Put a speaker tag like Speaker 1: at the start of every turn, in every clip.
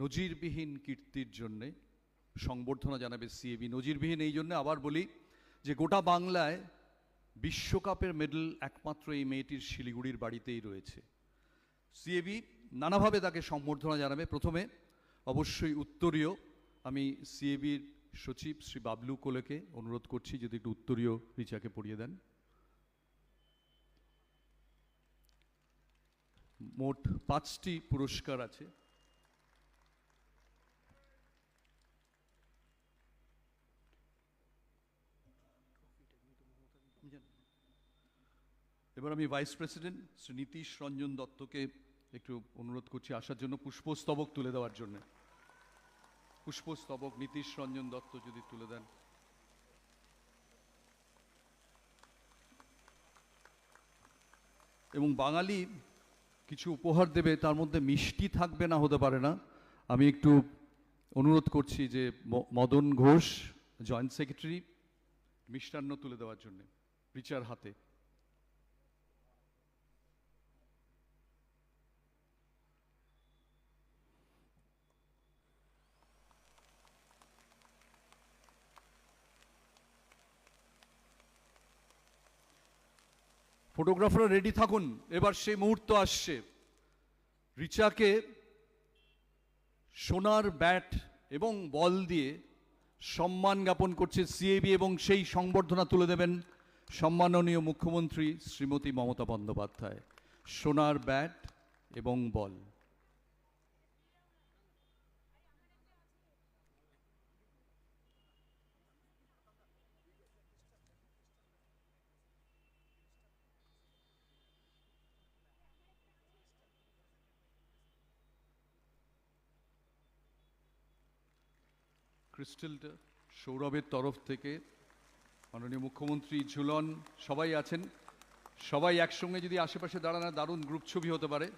Speaker 1: নজিরবিহীন কীর্তির জন্যে সংবর্ধনা জানাবে সিএবি। নজিরবিহীন এই জন্য আবার বলি যে গোটা বাংলায় বিশ্বকাপের মেডেল একমাত্র এই মেয়েটির শিলিগুড়ির বাড়িতেই রয়েছে। সিএবি নানাভাবে তাকে সম্বর্ধনা জানাবে। প্রথমে অবশ্যই উত্তরীয়। আমি সিএবির সচিব শ্রী বাবলু কোলেকে অনুরোধ করছি যদি একটু উত্তরীয় রিচাকে পড়িয়ে দেন। মোট পাঁচটি পুরস্কার আছে। এবার আমি ভাইস প্রেসিডেন্ট শ্রী নীতিশ রঞ্জন দত্তকে একটু অনুরোধ করছি আসার জন্য পুষ্পস্তবক তুলে দেওয়ার জন্য। পুষ্পস্তবক নীতিশ রঞ্জন দত্ত যদি তুলে দেন। এবং বাঙালি কিছু উপহার দেবে, তার মধ্যে মিষ্টি থাকবে না হতে পারে না। আমি একটু অনুরোধ করছি যে মদন ঘোষ, জয়েন্ট সেক্রেটারি, মিষ্টান্ন তুলে দেওয়ার জন্য, রিচার হাতে। ফটোগ্রাফাররা রেডি থাকুন। এবার সেই মুহূর্ত আসছে। রিচাকে সোনার ব্যাট এবং বল দিয়ে সম্মান জ্ঞাপন করছে সিএবি এবং সেই সংবর্ধনা তুলে দেবেন সম্মাননীয় মুখ্যমন্ত্রী শ্রীমতী মমতা বন্দ্যোপাধ্যায়। সোনার ব্যাট এবং বল ক্রিস্টালটা সৌরভের তরফ থেকে। মাননীয় মুখ্যমন্ত্রী ঝুলন, সবাই আছেন? সবাই একসঙ্গে যদি আশেপাশে দাঁড়ানো দারুণ গ্রুপ ছবি হতে পারে।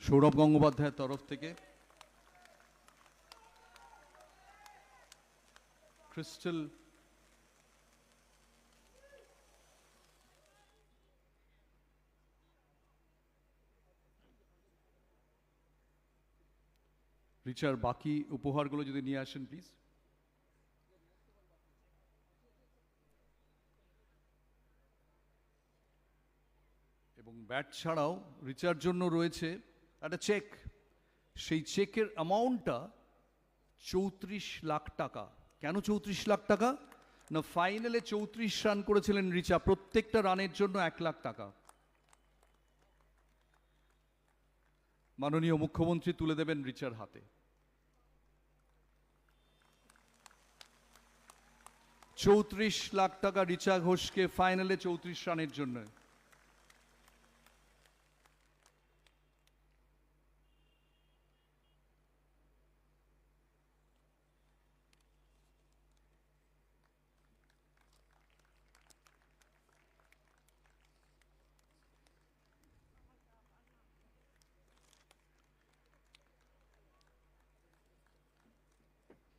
Speaker 1: সৌরভ গঙ্গোপাধ্যায়ের তরফ থেকে। ক্রিস্টাল রিচার, বাকি উপহারগুলো যদি নিয়ে আসেন প্লিজ এবং ব্যাট ছাড়াও রিচার জন্য রয়েছে একটা চেক। সেই চেকের অ্যামাউন্টটা চৌত্রিশ লাখ টাকা। কেন চৌত্রিশ লাখ টাকা? না ফাইনালে চৌত্রিশ রান করেছিলেন রিচা, প্রত্যেকটা রানের জন্য এক লাখ টাকা। মাননীয় মুখ্যমন্ত্রী তুলে দেবেন রিচার হাতে। চৌত্রিশ লাখ টাকা রিচা ঘোষকে ফাইনালে চৌত্রিশ রানের জন্য।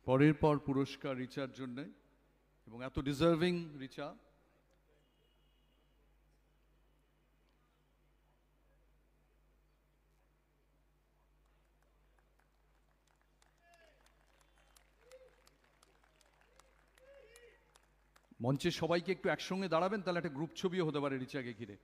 Speaker 1: পরের পর পুরস্কার রিচার জন্য। এবং এত ডিজার্ভিং রিচা। মঞ্চে সবাইকে একটু একসঙ্গে দাঁড়াবেন, তাহলে একটা গ্রুপ ছবিও হতে পারে রিচাকে ঘিরে।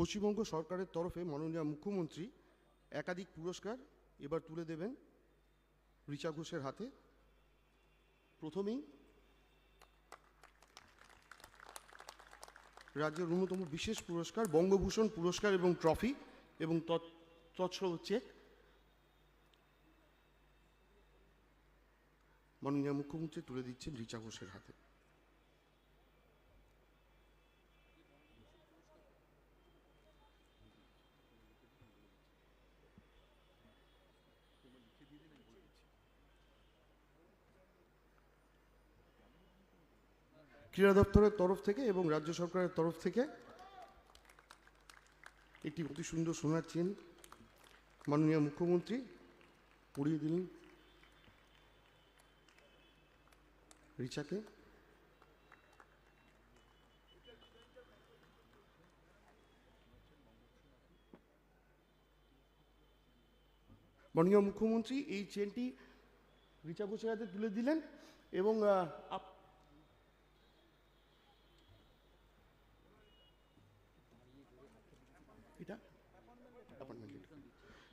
Speaker 2: পশ্চিমবঙ্গ সরকারের তরফে মাননীয় মুখ্যমন্ত্রী একাধিক পুরস্কার এবার তুলে দেবেন রিচা ঘোষের হাতে। প্রথমেই রাজ্যের অন্যতম বিশেষ পুরস্কার, বঙ্গভূষণ পুরস্কার এবং ট্রফি এবং তৎ- তৎসহ চেক মাননীয় মুখ্যমন্ত্রী তুলে দিচ্ছেন রিচা ঘোষের হাতে। ক্রীড়া দপ্তরের তরফ থেকে এবং রাজ্য সরকারের তরফ থেকে একটি অতি সুন্দর সোনার চেন মাননীয় মুখ্যমন্ত্রী পরিয়ে দিলেন রিচাকে। মাননীয় মুখ্যমন্ত্রী এই চেনটি রিচা ঘোষের হাতে তুলে দিলেন এবং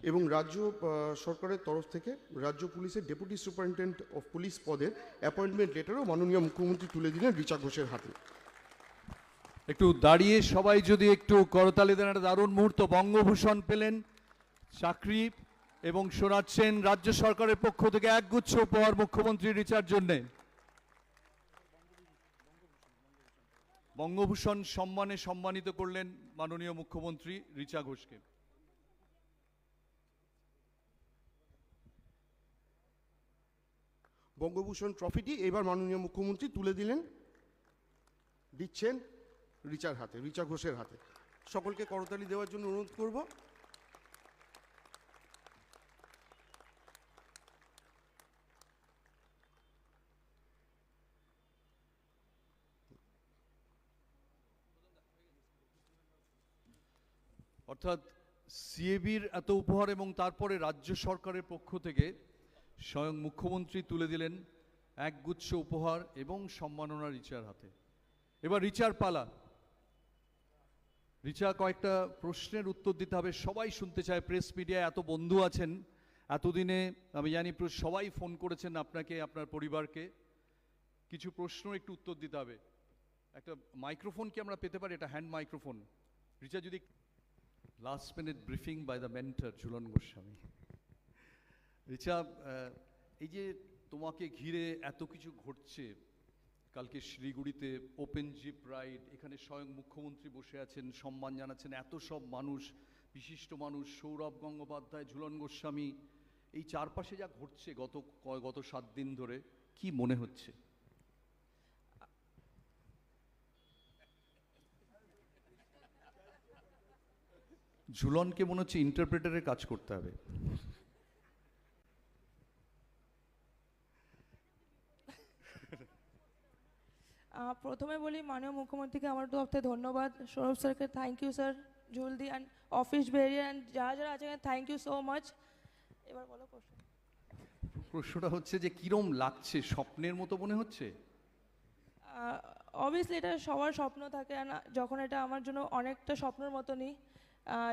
Speaker 2: এবং রাজ্য সরকারের তরফ থেকে রাজ্য পুলিশের ডেপুটি সুপারিনটেন্ডেন্ট অফ পুলিশ পদের অ্যাপয়েন্টমেন্ট লেটারও মাননীয় মুখ্যমন্ত্রী তুলে দিলেন রিচা ঘোষের হাতে।
Speaker 1: একটু দাঁড়িয়ে সবাই যদি একটু করতালি দেন, একটা দারুণ মুহূর্ত। বঙ্গভূষণ পেলেন চাকরি এবং শোনাচ্ছেন রাজ্য সরকারের পক্ষ থেকে একগুচ্ছ উপহার মুখ্যমন্ত্রী রিচার জন্যে। বঙ্গভূষণ সম্মানে সম্মানিত করলেন মাননীয় মুখ্যমন্ত্রী রিচা ঘোষকে।
Speaker 2: বঙ্গভূষণ ট্রফিটি এবার মাননীয় মুখ্যমন্ত্রী তুলে দিলেন, দিচ্ছেন রিচার হাতে, রিচা ঘোষের হাতে। সকলকে করতালি দেওয়ার জন্য অনুরোধ করব।
Speaker 1: অর্থাৎ সিএবির এত উপহার এবং তারপরে রাজ্য সরকারের পক্ষ থেকে স্বয়ং মুখ্যমন্ত্রী তুলে দিলেন একগুচ্ছ উপহার এবং সম্মাননা রিচার হাতে। এবার রিচার পালা। রিচা কয়েকটা প্রশ্নের উত্তর দিতে হবে। সবাই শুনতে চায়, প্রেস মিডিয়ায় এত বন্ধু আছেন। এতদিনে, আমি জানি সবাই ফোন করেছেন আপনাকে, আপনার পরিবারকে। কিছু প্রশ্ন একটু উত্তর দিতে হবে। একটা মাইক্রোফোন কি আমরা পেতে পারি? এটা হ্যান্ড মাইক্রোফোন। রিচা, যদি last minute briefing by the mentor Jhulan Goswami Richa এই যে তোমাকে ঘিরে এত কিছু ঘটছে, কালকে শিলিগুড়িতে ওপেন জিপ রাইড এখানে স্বয়ং মুখ্যমন্ত্রী বসে আছেন, সম্মান জানাচ্ছেন এত সব মানুষ, বিশিষ্ট মানুষ, সৌরভ গঙ্গোপাধ্যায়, ঝুলন গোস্বামী, এই চারপাশে যা ঘটছে গত গত সাত দিন ধরে, কি মনে হচ্ছে? ঝুলনকে মনে হচ্ছে ইন্টারপ্রেটারের কাজ করতে হবে।
Speaker 3: প্রথমে বলি মাননীয় মুখ্যমন্ত্রীকে আমার থেকে ধন্যবাদ। সৌরভ স্যারকে থ্যাংক ইউ স্যার জলদি অ্যান্ড অফিস বেরিয়ে অ্যান্ড যারা যারা আছে থ্যাংক ইউ সো মাচ এবার বলো প্রশ্ন
Speaker 1: প্রশ্নটা হচ্ছে যে কিরম লাগছে? স্বপ্নের মতো মনে হচ্ছে?
Speaker 3: অবভিয়াসলি এটা সবার স্বপ্ন থাকে যখন এটা আমার জন্য অনেকটা স্বপ্নের মতনই।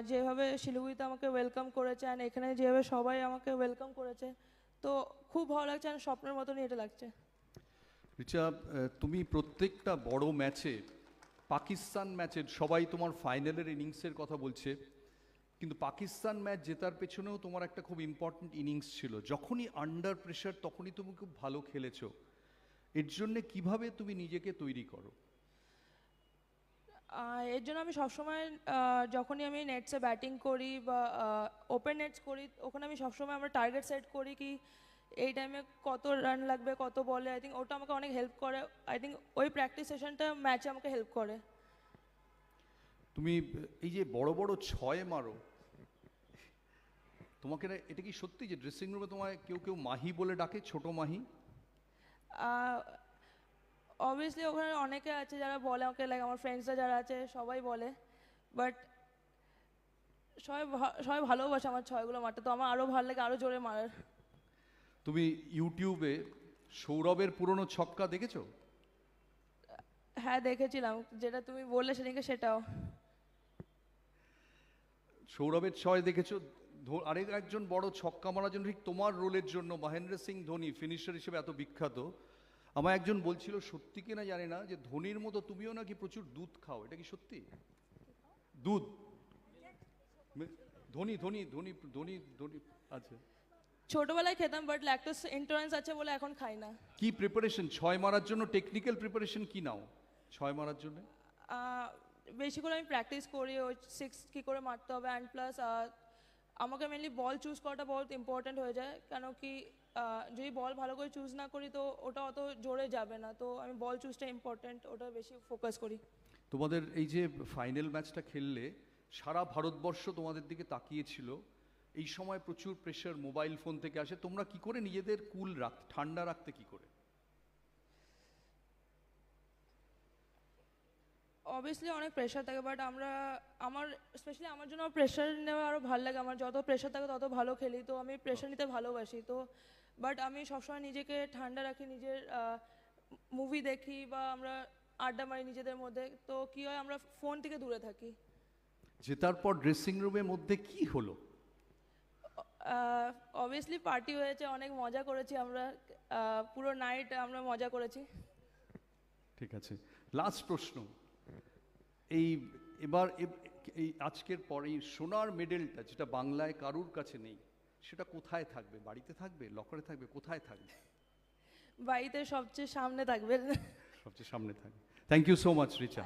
Speaker 3: যেভাবে শিলিগুড়িতে আমাকে ওয়েলকাম করেছে অ্যান্ড এখানে যেভাবে সবাই আমাকে ওয়েলকাম করেছে তো খুব ভালো লাগছে আর স্বপ্নের মতনই এটা লাগছে।
Speaker 1: রিচা তুমি প্রত্যেকটা বড় ম্যাচে, পাকিস্তান ম্যাচের সবাই তোমার ফাইনালের ইনিংসের কথা বলছে, কিন্তু পাকিস্তান ম্যাচ জেতার পেছনেও তোমার একটা খুব ইম্পর্ট্যান্ট ইনিংস ছিল। যখনই আন্ডার প্রেশার তখনই তুমি খুব ভালো খেলেছো। এর জন্য কীভাবে তুমি নিজেকে তৈরি করো?
Speaker 3: এর জন্য আমি সবসময় যখনই আমি নেটসে ব্যাটিং করি বা ওপেন নেটস করি, ওখানে আমি সবসময় আমার টার্গেট সেট করি কি এই টাইমে কত রান লাগবে কত বলে আই থিঙ্ক ওটা আমাকে অনেক হেল্প করে। আই থিঙ্ক ওই প্র্যাকটিস সেশনটা ম্যাচে আমাকে হেল্প করে।
Speaker 1: তুমি এই যে বড় বড় ছয় মারো তোমাকে না- এটা কি সত্যি যে ড্রেসিং রুমে তোমায় কেউ কেউ মাহি বলে ডাকে ছোট মাহি?
Speaker 3: অবভিয়াসলি ওখানে অনেকে আছে যারা বলে আমাকে লাইক আমার ফ্রেন্ডসরা যারা আছে সবাই বলে। বাট সবাই সবাই ভালোবাসে আমার ছয়গুলো মারতে তো আমার আরও ভালো লাগে আরও জোরে মারার।
Speaker 1: তুমি ইউটিউবে সৌরভের পুরনো ছক্কা দেখেছ?
Speaker 3: হ্যাঁ দেখেছিলাম। যেটা তুমি বললে সেদিনকে সেটাও।
Speaker 1: সৌরভের ছয় দেখেছ? আরেক একজন বড় ছক্কা মারার জন্য ঠিক তোমার রোলের জন্য মহেন্দ্র সিং ধোনি ফিনিশার হিসেবে এত বিখ্যাত। আমার একজন বলছিল সত্যি কিনা জানি না যে ধোনির মতো তুমিও নাকি প্রচুর দুধ খাও? এটা কি সত্যি? দুধ? ধোনি ধোনি ধোনি ধোনি ধোনি আচ্ছা।
Speaker 3: ছোটবেলায় খেতাম বাট ল্যাকটোস ইন্টুরেন্স আছে বলে এখন খাই না।
Speaker 1: কি প্রিপারেশন ছয় মারার জন্য টেকনিক্যাল প্রিপারেশন কি নাও? ছয় মারার জন্য?
Speaker 3: বেশি করে আমি প্র্যাকটিস করি ওই সিক্স কী করে মারতে হবে অ্যান্ড প্লাস আমাকে মেনলি বল চুজ করাটা বহুত ইম্পর্ট্যান্ট হয়ে যায়। কেন কি যদি বল ভালো করে চুজ না করি তো ওটা অত জোরে যাবে না। তো আমি বল চুজটা ইম্পর্ট্যান্ট ওটা বেশি ফোকাস করি।
Speaker 1: তোমাদের এই যে ফাইনাল ম্যাচটা খেললে সারা ভারতবর্ষ তোমাদের দিকে তাকিয়েছিল এই সময় প্রচুর প্রেশার মোবাইল ফোন থেকে আসে। তোমরা কি করে নিজেদের কুল রাখ ঠান্ডা রাখতে কি করে?
Speaker 3: অবভিয়াসলি অনেক প্রেশার থাকে বাট আমরা আমার স্পেশালি আমার জন্য প্রেশার নেওয়া আরও ভালো লাগে। আমার যত প্রেশার থাকে তত ভালো খেলি তো আমি প্রেশার নিতে ভালোবাসি। তো বাট আমি সবসময় নিজেকে ঠান্ডা রাখি নিজের মুভি দেখি বা আমরা আড্ডা মারি নিজেদের মধ্যে। তো কী হয় আমরা ফোন থেকে দূরে থাকি।
Speaker 1: জেতার পর ড্রেসিং রুমের মধ্যে কি হলো?
Speaker 3: অবভিয়াসলি পার্টি হয়েছে অনেক মজা করেছি আমরা। পুরো নাইট আমরা মজা করেছি।
Speaker 1: ঠিক আছে। লাস্ট প্রশ্ন। এই এবার এই আজকের পর এই সোনার মেডেলটা যেটা বাংলায় কারুর কাছে নেই সেটা কোথায় থাকবে? বাড়িতে থাকবে? লকারে থাকবে? কোথায় থাকবে?
Speaker 3: বাড়িতে সবচেয়ে সামনে থাকবে।
Speaker 1: সবচেয়ে সামনে থাকবে। Thank you so much Richa